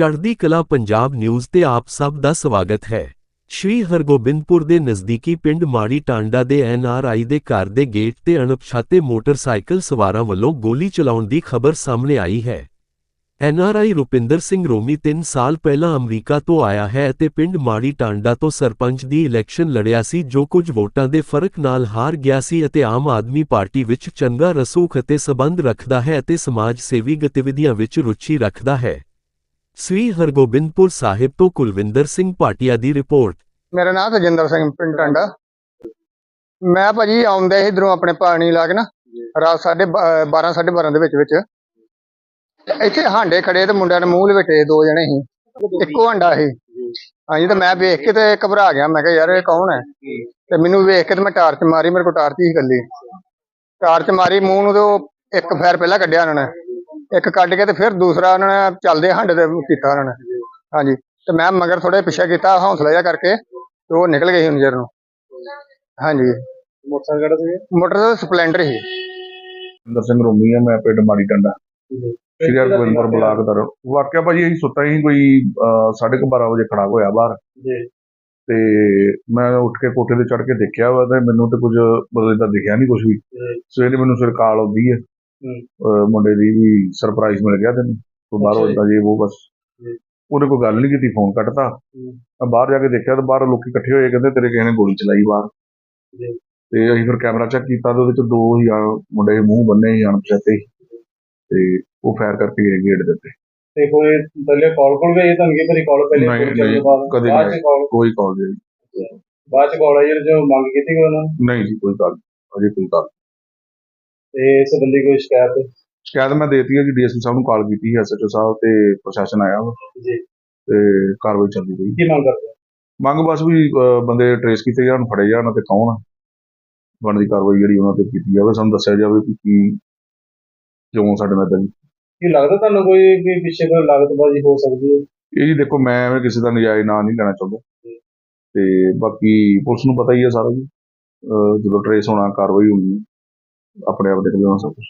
ਚੜ੍ਹਦੀ ਕਲਾ ਪੰਜਾਬ ਨਿਊਜ਼ ਤੇ ਆਪ ਸਭ ਦਾ ਸਵਾਗਤ ਹੈ। ਸ਼੍ਰੀ ਹਰਗੋਬਿੰਦਪੁਰ ਦੇ ਨਜ਼ਦੀਕੀ ਪਿੰਡ ਮਾੜੀ ਟਾਂਡਾ ਦੇ ਐਨਆਰਆਈ ਦੇ ਘਰ ਦੇ ਗੇਟ ਤੇ ਅਣਪਛਾਤੇ ਮੋਟਰਸਾਈਕਲ ਸਵਾਰਾਂ ਵੱਲੋਂ ਗੋਲੀ ਚਲਾਉਣ ਦੀ ਖਬਰ ਸਾਹਮਣੇ ਆਈ ਹੈ। ਐਨਆਰਆਈ ਰੁਪਿੰਦਰ ਸਿੰਘ ਰੋਮੀ 3 ਸਾਲ ਪਹਿਲਾਂ ਅਮਰੀਕਾ ਤੋਂ ਆਇਆ ਹੈ ਅਤੇ ਪਿੰਡ ਮਾੜੀ ਟਾਂਡਾ ਤੋਂ ਸਰਪੰਚ ਦੀ ਇਲੈਕਸ਼ਨ ਲੜਿਆ ਸੀ ਜੋ ਕੁਝ ਵੋਟਾਂ ਦੇ ਫ਼ਰਕ ਨਾਲ ਹਾਰ ਗਿਆ ਸੀ ਅਤੇ ਆਮ ਆਦਮੀ ਪਾਰਟੀ ਵਿੱਚ ਚੰਗਾ ਰਸੂਖ ਅਤੇ ਸਬੰਧ ਰੱਖਦਾ ਹੈ ਅਤੇ ਸਮਾਜ ਸੇਵੀ ਗਤੀਵਿਧੀਆਂ ਵਿੱਚ ਰੁਚੀ ਰੱਖਦਾ ਹੈ। ਸ੍ਰੀ ਹਰਗੋਬਿੰਦਪੁਰ ਸਾਹਿਬ ਤੋਂ ਕੁਲਵਿੰਦਰ ਸਿੰਘ ਭਾਟੀਆ ਦੀ ਰਿਪੋਰਟ। ਮੇਰਾ ਨਾਮ ਤਜਿੰਦਰ ਸਿੰਘ, ਪਿੰਡ ਟਾਂਡਾ ਮੈਂ ਭਾਜੀ ਆਉਂਦਾ ਇਧਰੋਂ ਆਪਣੇ ਪਾਣੀ ਲਾ ਕੇ ਨਾ, ਰਾਤ ਸਾਢੇ 12 12:30 ਦੇ ਵਿੱਚ ਵਿੱਚ। ਇੱਥੇ ਹਾਂਡੇ ਖੜੇ ਤੇ ਮੁੰਡਿਆਂ ਨੇ ਮੂੰਹ ਲਵੇਟੇ ਦੋ ਜਣੇ ਸੀ, ਇੱਕੋ ਹਾਂਡਾ ਸੀ। ਹਾਂਜੀ, ਤੇ ਮੈਂ ਵੇਖ ਕੇ ਤੇ ਘਬਰਾ ਗਿਆ, ਮੈਂ ਕਿਹਾ, ਯਾਰ ਇਹ ਕੌਣ ਹੈ? ਤੇ ਮੈਨੂੰ ਵੇਖ ਕੇ ਤੇ ਮੈਂ ਟਾਰਚ ਮਾਰੀ, ਮੇਰੇ ਕੋਲ ਟਾਰਚ ਹੀ ਇਕੱਲੀ। ਟਾਰਚ ਮਾਰੀ ਮੂੰਹ ਨੂੰ ਤੇ ਉਹ ਇੱਕ ਫੈਰ ਪਹਿਲਾਂ ਕੱਢਿਆ ਉਹਨਾਂ ਨੇ। ਇੱਕ ਕੱਢ ਕੇ ਤੇ ਫਿਰ ਦੂਸਰਾ ਉਹਨਾਂ ਨੇ ਚੱਲਦੇ ਹਾਂਡੇ ਤੇ ਕੀਤਾ ਉਹਨਾਂ ਨੇ। ਹਾਂਜੀ। ਤੇ ਮੈਂ ਮਗਰ ਥੋੜੇ ਪਿੱਛੇ ਕੀਤਾ ਹੌਸਲਾ ਜਿਹਾ ਕਰਕੇ ਤੇ ਉਹ ਨਿਕਲ ਗਏ ਸੀ ਨਜ਼ਰ ਨੂੰ। ਹਾਂਜੀ। ਮੋਟਰਸਾਈਕਲ ਕਿਹੜਾ ਸੀ ਮੋਟਰ ਦਾ ਸਪਲੈਂਡਰ ਸੀ। ਇੰਦਰ ਸਿੰਘ ਰੋਮੀ ਆ ਮੈਂ ਪਿੰਡ ਮਾੜੀ ਟੰਡਾ। ਸ਼੍ਰੀ ਹਰਗੋਬਿੰਦਪੁਰ ਬਲਾਕ ਦਾ ਵਾਕਿਆ ਭਾਜੀ ਅਸੀਂ ਸੁੱਤਾ ਹੀ ਕੋਈ 12:30 ਵਜੇ ਖੜਾ ਹੋਇਆ ਬਾਹਰ। ਜੀ। ਤੇ ਮੈਂ ਉੱਠ ਕੇ ਕੋਠੇ ਤੇ ਚੜ ਕੇ ਦੇਖਿਆ ਵਾ ਤੇ ਮੈਨੂੰ ਤੇ ਕੁਝ ਬਦਲੇ ਦਾ ਦਿਖਿਆ ਨਹੀਂ ਕੁਝ ਵੀ। ਸਵੇਰੇ ਮੈਨੂੰ ਫਿਰ ਕਾਲ ਆਉਂਦੀ ਹੈ ਮੁੰਡੇ ਦੀ ਵੀ ਸਰਪ੍ਰਾਈਜ਼ ਮਿਲ ਗਿਆ ਤੈਨੂੰ। ਤੂੰ ਬਾਹਰੋਂ ਜੀ। ਇਦਾਂ ਜੇ ਉਹ ਬਸ। ਜੀ। ਉਹਨੇ ਕੋਈ ਗੱਲ ਨਹੀਂ ਕੀਤੀ ਫੋਨ ਕੱਟਤਾ। ਮੈਂ ਬਾਹਰ ਜਾ ਕੇ ਦੇਖਿਆ ਤੇ ਬਾਹਰ ਲੋਕੀ ਇਕੱਠੇ ਹੋਏ ਕਹਿੰਦੇ ਤੇਰੇ ਕਿਸੇ ਨੇ ਗੋਲੀ ਚਲਾਈ ਬਾਹਰ। ਜੀ। ਤੇ ਅਸੀਂ ਫਿਰ ਕੈਮਰਾ ਚੈੱਕ ਕੀਤਾ ਤੇ ਉਹਦੇ ਚ ਦੋ ਹੀ ਮੁੰਡੇ ਮੂੰਹ ਬੰਨੇ ਸੀ ਅਣਪਛਾਤੇ ਹੀ। ਤੇ ਉਹ ਫਾਇਰ ਕਰਕੇ ਗਏ ਗੇਟ ਦੇ ਉੱਤੇ। ਤੇ ਕੋਈ ਪਹਿਲੇ ਕਾਲ ਕੋਲ ਗਈ ਤੁਹਾਨੂੰ ਕੀ ਪਰੀ ਕਾਲ ਪਹਿਲੇ ਕਦੇ ਨਹੀਂ। ਕੋਈ ਕਾਲ ਨਹੀਂ। ਬਾਅਦ ਚ ਕਾਲ ਆਈ ਜਦੋਂ ਮੰਗ ਕੀਤੀ ਉਹਨਾਂ ਨੇ? ਨਹੀਂ ਜੀ ਕੋਈ ਕਾਲ ਅਜੇ ਕੋਈ ਕਾਲ ਤੇ ਇਸ ਸੰਬੰਧੀ ਕੋਈ ਸ਼ਿਕਾਇਤ ਸ਼ਿਕਾਇਤ ਮੈਂ ਦੇਤੀ ਹੈ ਜੀ ਡੀਐਸਪੀ ਸਾਹਿਬ ਨੂੰ ਕਾਲ ਕੀਤੀ ਹੈ ਐਸਐਚਓ ਸਾਹਿਬ ਤੇ ਪ੍ਰਸ਼ਾਸਨ ਆਇਆ ਵਾ। ਜੀ। ਤੇ ਕਾਰਵਾਈ ਚੱਲਦੀ ਪਈ। ਕੀ ਮੰਗ ਕਰਦੇ ਹੋ? ਮੰਗ ਬਸ ਵੀ ਅਹ, ਬੰਦੇ ਟਰੇਸ ਕੀਤੇ ਜਾਣ ਫੜੇ ਜਾਣ ਤੇ ਕੌਣ ਆ? ਬਣਦੀ ਕਾਰਵਾਈ ਜਿਹੜੀ ਉਹਨਾਂ ਤੇ ਕੀਤੀ ਜਾਵੇ ਸਾਨੂੰ ਦੱਸਿਆ ਜਾਵੇ ਕਿ ਕੀ ਕਿਉਂ ਸਾਡੇ ਨਾਲ ਏਦਾਂ ਕੀ ਲੱਗਦਾ ਤੁਹਾਨੂੰ ਕੋਈ ਵੀ ਪਿੱਛੇ ਕੋਈ ਲਾਗਤਬਾਜ਼ੀ ਹੋ ਸਕਦੀ ਹੈ? ਇਹ ਜੀ ਦੇਖੋ ਮੈਂ ਐਵੇਂ ਕਿਸੇ ਦਾ ਨਜਾਇਜ਼ ਨਾਂ ਨਹੀਂ ਲੈਣਾ ਚਾਹੁੰਦਾ। ਤੇ ਬਾਕੀ ਪੁਲਿਸ ਨੂੰ ਪਤਾ ਹੀ ਹੈ ਸਾਰਾ ਜੀ। ਅਹ, ਜਦੋਂ ਟਰੇਸ ਹੋਣਾ ਕਾਰਵਾਈ ਹੋਣੀ ਹੈ। ਆਪਣੇ ਆਪ ਦੇਖ ਲੈਣਾ ਸਭ ਕੁਛ